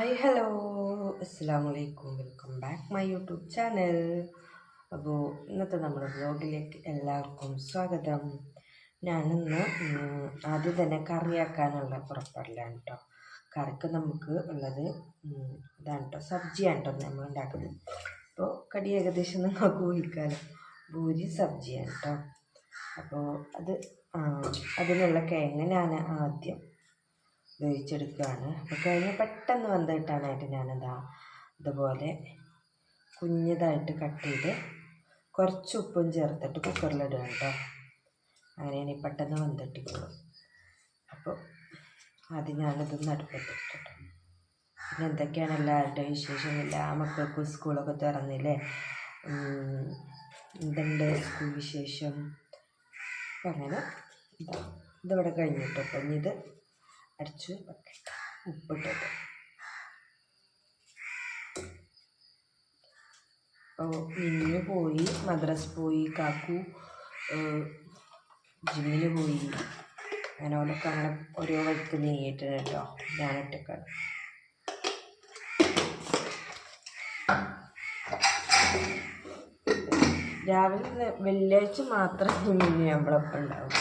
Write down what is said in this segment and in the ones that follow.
Hi hello അസ്സാം വലൈക്കും welcome back my YouTube channel അപ്പോൾ ഇന്നത്തെ നമ്മുടെ വ്ലോഗിലേക്ക് എല്ലാവർക്കും സ്വാഗതം. ഞാനിന്ന് ആദ്യം തന്നെ കറിയാക്കാനുള്ള പുറപ്പെടലാണ് കേട്ടോ കറിക്ക് നമുക്ക് ഉള്ളത് ഇതാണ് കേട്ടോ സബ്ജിയാണ് കേട്ടോ നമ്മൾ ഉണ്ടാക്കുന്നത്. അപ്പോൾ കടി ഏകദേശം നിങ്ങൾക്ക് ഊഹിക്കാമല്ലോ ഭൂരി സബ്ജിയാണ് കേട്ടോ അപ്പോൾ അത് അതിനുള്ള കിഴങ്ങ് ഞാൻ ആദ്യം വേവിച്ചെടുക്കുകയാണ്. അപ്പോൾ കഴിഞ്ഞ് പെട്ടെന്ന് വെന്ത് കിട്ടാനായിട്ട് ഞാനെന്താ ഇതുപോലെ കുഞ്ഞതായിട്ട് കട്ട് ചെയ്ത് കുറച്ച് ഉപ്പും ചേർത്തിട്ട് കുക്കറിലിടുക കേട്ടോ. അങ്ങനെയാണ് പെട്ടെന്ന് വെന്തിട്ടിക്കുള്ളൂ അപ്പോൾ ആദ്യം ഞാനിതൊന്ന് അടുപ്പത്തിട്ടോ പിന്നെ എന്തൊക്കെയാണ് എല്ലാവരുടെ വിശേഷം എല്ലാ മക്കൾക്കും സ്കൂളൊക്കെ തുറന്നില്ലേ? എന്തുണ്ട് സ്കൂൾ വിശേഷം? അങ്ങനെ ഇതാ ഇതിവിടെ കഴിഞ്ഞിട്ടോ അപ്പം ഇനി ഇത് അരച്ച് ഉപ്പിട്ടത് മിന്നു പോയി മദ്രസ് പോയി കാക്കു ജിമ്മിന് പോയി. അങ്ങനെ ഓലൊക്കെ അങ്ങനെ ഓരോ വഴിക്ക് നീങ്ങിയിട്ടുണ്ട് കേട്ടോ ഞാനിട്ടൊക്കെയാണ് രാവിലെ ഇന്ന് വെള്ളിയാഴ്ച മാത്രം മിന്നു നമ്മളൊപ്പം ഉണ്ടാവും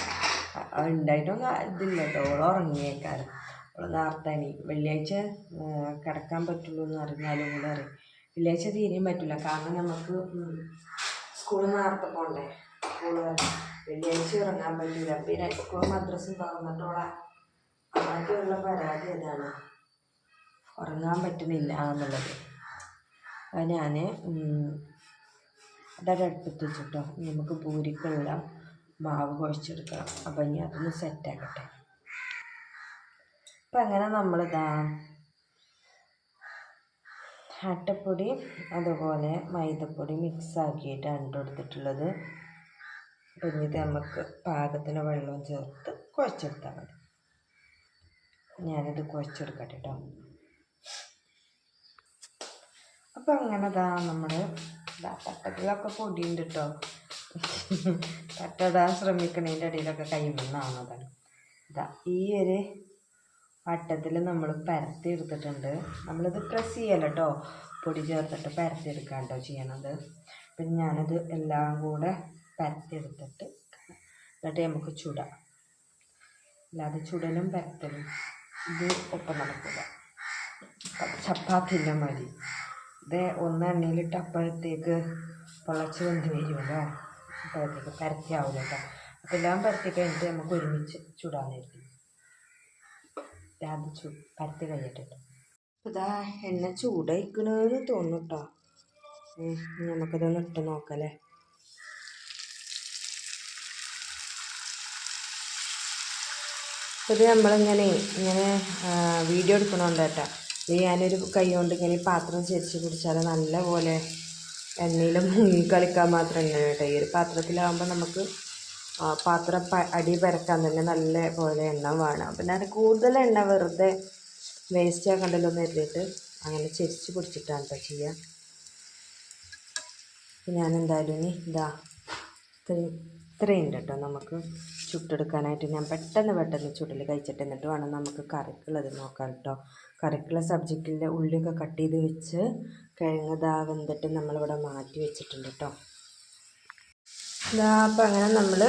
ഉണ്ടായിട്ടൊന്നും ഇതില്ല കേട്ടോ. ഓൾ ഉറങ്ങിയേക്കാരം ഓൾ നേരത്തെ വെള്ളിയാഴ്ച കിടക്കാൻ പറ്റുള്ളൂ എന്ന് അറിഞ്ഞാലും കൂടെ അറിയും വെള്ളിയാഴ്ച തീരെയും പറ്റില്ല കാരണം നമുക്ക് സ്കൂളിൽ നേരത്തെ പോകണ്ടേ സ്കൂൾ വെള്ളിയാഴ്ച ഇറങ്ങാൻ പറ്റില്ല പിന്നെ സ്കൂൾ മദ്രസും തുറന്നിട്ടോളെ ആദ്യമുള്ള പരാതി അതാണ് ഉറങ്ങാൻ പറ്റുന്നില്ല എന്നുള്ളത്. അത് ഞാൻ വെച്ചിട്ടോ. നമുക്ക് പൂരിക്കുള്ള മാവ് കുഴച്ചെടുക്കണം. അപ്പം ഇനി അതൊന്ന് സെറ്റാക്കട്ടെ അപ്പം അങ്ങനെ നമ്മളിതാ അട്ടപ്പൊടി അതുപോലെ മൈദപ്പൊടി മിക്സ് അണ്ടെടുത്തിട്ടുള്ളത് ഇനി ഇത് നമുക്ക് പാകത്തിന് വെള്ളവും ചേർത്ത് കുഴച്ചെടുത്താൽ മതി. ഞാനിത് കുഴച്ചെടുക്കട്ടെ കേട്ടോ അപ്പം അങ്ങനെ ദാ നമ്മൾ ദാ തട്ടത്തിലൊക്കെ പൊടിയുണ്ട് കേട്ടോ തട്ടിടാൻ ശ്രമിക്കണതിന്റെ ഇടയിലൊക്കെ കൈമണ്ണാവുന്നതാണ് ഇതാ ഈ ഒരു വട്ടത്തിൽ നമ്മൾ പരത്തി എടുത്തിട്ടുണ്ട് നമ്മളിത് പ്രസ് ചെയ്യല കേട്ടോ പൊടി ചേർത്തിട്ട് പരത്തി എടുക്കാം കേട്ടോ ചെയ്യണത്. പിന്നെ ഞാനത് എല്ലാം കൂടെ പരത്തി എടുത്തിട്ട് എന്നിട്ട് നമുക്ക് ചുടാം. അല്ലാതെ ചുടലും പരത്തലും ഇത് ഒപ്പം നടക്കില്ല ചപ്പാത്തിന്റെ മതി. ഇത് ഒന്ന് എണ്ണയിലിട്ട് അപ്പോഴത്തേക്ക് പൊള്ളച്ച് വെന്ത് വരുമല്ലോ അപ്പോഴത്തേക്ക് പരത്തിയാവില്ല കേട്ടോ അപ്പോൾ എല്ലാം പരത്തി കഴിഞ്ഞിട്ട് നമുക്ക് ഒരുമിച്ച് ചുടാനായിരിക്കും. അത് ചു പരത്തി കഴിഞ്ഞിട്ട് അപ്പോൾ ഇതാ എണ്ണ ചൂടായിക്കണെന്ന് തോന്നുന്നു കേട്ടോ നമുക്കതൊന്ന് ഇട്ട് നോക്കല്ലേ ഇത് നമ്മളിങ്ങനെ ഇങ്ങനെ വീഡിയോ എടുക്കണോണ്ട് കേട്ടോ ഞാനൊരു കൈ കൊണ്ട് ഇങ്ങനെ പാത്രം ചെരിച്ച് നല്ല പോലെ എണ്ണയിൽ മുങ്ങി കളിക്കാൻ മാത്രം എണ്ണ കേട്ടോ. ഈ ഒരു പാത്രത്തിലാകുമ്പോൾ നമുക്ക് പാത്രം അടി പരക്കാൻ തന്നെ നല്ല പോലെ എണ്ണ വേണം. പിന്നെ അത് കൂടുതൽ എണ്ണ വെറുതെ വേസ്റ്റ് ആക്കണ്ടല്ലോ എന്ന് കരുതിയിട്ട് അങ്ങനെ ചെരിച്ച് പിടിച്ചിട്ടാണ് കേട്ടോ ചെയ്യുക ഞാനെന്തായാലും ഇനി ഇതാ ഇത്രയും ഇത്രയും ഉണ്ട് കേട്ടോ. നമുക്ക് ചുട്ടെടുക്കാനായിട്ട് ഞാൻ പെട്ടെന്ന് പെട്ടെന്ന് ചുടൽ കഴിച്ചിട്ട് എന്നിട്ട് വേണം നമുക്ക് കറിക്കുള്ളത് നോക്കാം കേട്ടോ. കറിക്കുള്ള സബ്ജക്റ്റിന്റെ ഉള്ളിയൊക്കെ കട്ട് ചെയ്ത് വെച്ച് കിഴങ്ങ് ദാ നമ്മളിവിടെ മാറ്റി വെച്ചിട്ടുണ്ട് കേട്ടോ. അപ്പം അങ്ങനെ നമ്മൾ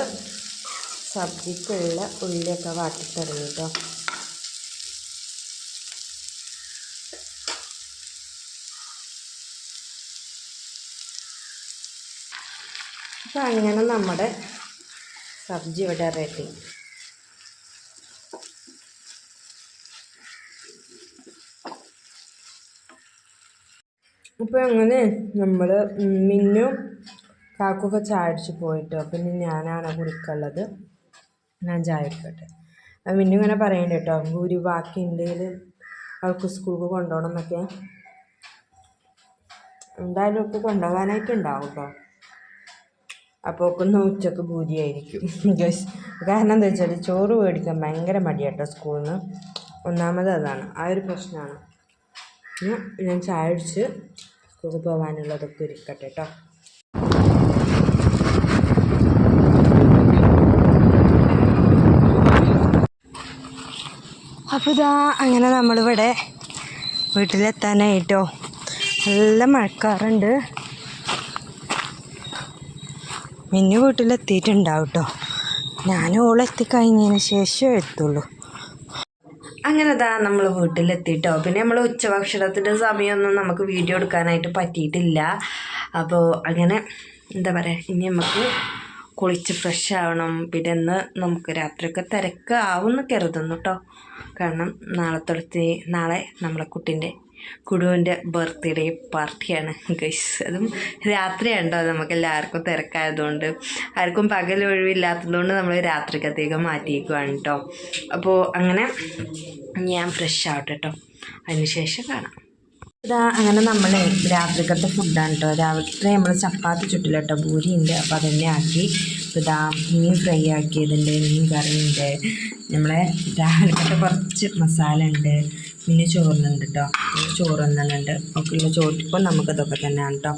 സബ്ജിക്കുള്ള ഉള്ളിയൊക്കെ വാട്ടി തുടങ്ങി കേട്ടോ. അപ്പം അങ്ങനെ നമ്മുടെ സബ്ജി ഇവിടെ റെഡി. അപ്പോൾ അങ്ങനെ നമ്മൾ മിന്നു കാക്കൊക്കെ ചാടിച്ച് പോയിട്ടോ. പിന്നെ ഞാനാണ് കുടിക്കുള്ളത് ഞാൻ ചായ അപ്പം മിന്നു ഇങ്ങനെ പറയണ്ട കേട്ടോ ഭൂരി ബാക്കി ഉണ്ടെങ്കിൽ അവൾക്ക് സ്കൂൾക്ക് കൊണ്ടുപോകണം എന്നൊക്കെ. എന്തായാലും ഒക്കെ കൊണ്ടുപോകാനായിട്ട് ഉണ്ടാവും കേട്ടോ. അപ്പോൾ ഒക്കെ ഒന്ന് ഉച്ചയ്ക്ക് ഭൂരിയായിരിക്കും ഗസ് കാരണം എന്താ വെച്ചാൽ ചോറ് മേടിക്കാൻ ഭയങ്കര മടിയാട്ടോ സ്കൂളിൽ നിന്ന് ഒന്നാമത് അതാണ് ആ ഒരു പ്രശ്നമാണ് ഞാൻ ചായ അടിച്ച് സ്കൂളിൽ പോകാനുള്ളതൊക്കെ ഒരുക്കട്ടെ കേട്ടോ അപ്പോൾ ഇതാ അങ്ങനെ നമ്മളിവിടെ വീട്ടിലെത്താനായിട്ടോ. നല്ല മഴക്കാറുണ്ട്. മിന്നു വീട്ടിലെത്തിയിട്ടുണ്ടാവും കേട്ടോ ഞാൻ ഓളെത്തിക്കഴിഞ്ഞതിന് ശേഷം എത്തുള്ളൂ. അങ്ങനെ അതാ നമ്മൾ വീട്ടിലെത്തിയിട്ടോ പിന്നെ നമ്മൾ ഉച്ചഭക്ഷണത്തിന്റെ സമയമൊന്നും നമുക്ക് വീഡിയോ എടുക്കാനായിട്ട് പറ്റിയിട്ടില്ല. അപ്പോൾ അങ്ങനെ എന്താ പറയുക ഇനി നമുക്ക് കുളിച്ച് ഫ്രഷ് ആവണം. പിന്നെ ഇന്ന് നമുക്ക് രാത്രിയൊക്കെ തിരക്ക് ആവുമെന്ന് കരുതുന്നു കേട്ടോ കാരണം നാളെ തൊടുത്ത് നാളെ നമ്മളെ കുട്ടീന്റെ കുടുവിന്റെ ബർത്ത്ഡേ പാർട്ടിയാണ് ഗൈസ് അതും രാത്രിയുണ്ടോ നമുക്ക് എല്ലാവർക്കും തിരക്കായതുകൊണ്ട്. ആർക്കും പകൽ ഒഴിവില്ലാത്തതുകൊണ്ട് നമ്മൾ രാത്രിക്കത്തേക്ക് മാറ്റിയേക്കുവാണ് കേട്ടോ അപ്പോൾ അങ്ങനെ ഞാൻ ഫ്രഷ് ആവട്ടെ കേട്ടോ അതിനുശേഷം കാണാം. ഇതാ അങ്ങനെ നമ്മളെ രാത്രിക്കത്തെ ഫുഡാണ് കേട്ടോ രാവിലെ നമ്മൾ ചപ്പാത്തി ചുട്ടില്ല കേട്ടോ പൂരി ഉണ്ട് അപ്പോൾ അതന്നെ ആക്കി. ഇതാ മീൻ ഫ്രൈ ആക്കിയതുണ്ട്. മീൻ കറി ഉണ്ട് നമ്മളെ രാവിലത്തെ കുറച്ച് മസാല ഉണ്ട് പിന്നെ ചോറിനുണ്ട് കേട്ടോ ചോറ് ഒക്കെ ഒക്കെയുള്ള ചോറ്റിപ്പോൾ നമുക്കതൊക്കെ തന്നെയാണ് കേട്ടോ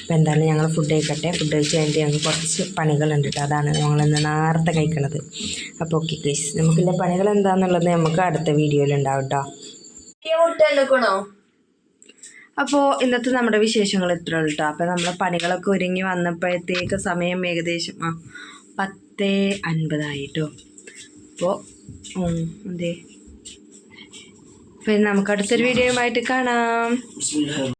അപ്പോൾ എന്തായാലും ഞങ്ങൾ ഫുഡ് കഴിക്കട്ടെ. ഫുഡ് കഴിച്ച് കഴിഞ്ഞിട്ട് ഞങ്ങൾക്ക് കുറച്ച് പണികളുണ്ട് കേട്ടോ അതാണ് ഞങ്ങളിന്ന് നേരത്തെ കഴിക്കണത്. അപ്പോൾ ഓക്കെ പ്ലീസ് നമുക്കുള്ള പണികൾ എന്താണെന്നുള്ളത് നമുക്ക് അടുത്ത വീഡിയോയിൽ ഉണ്ടാവും കേട്ടോ മുട്ടെടുക്കണോ അപ്പോൾ ഇന്നത്തെ നമ്മുടെ വിശേഷങ്ങൾ ഇത്ര ഉള്ളൂ കേട്ടോ അപ്പോൾ നമ്മളെ പണികളൊക്കെ ഒരുങ്ങി വന്നപ്പോഴത്തേക്ക് സമയം ഏകദേശം ആ പത്ത് അൻപതായിട്ടോ. അപ്പോൾ അതെ പിന്നെ നമുക്ക് അടുത്തൊരു വീഡിയോയുമായിട്ട് കാണാം.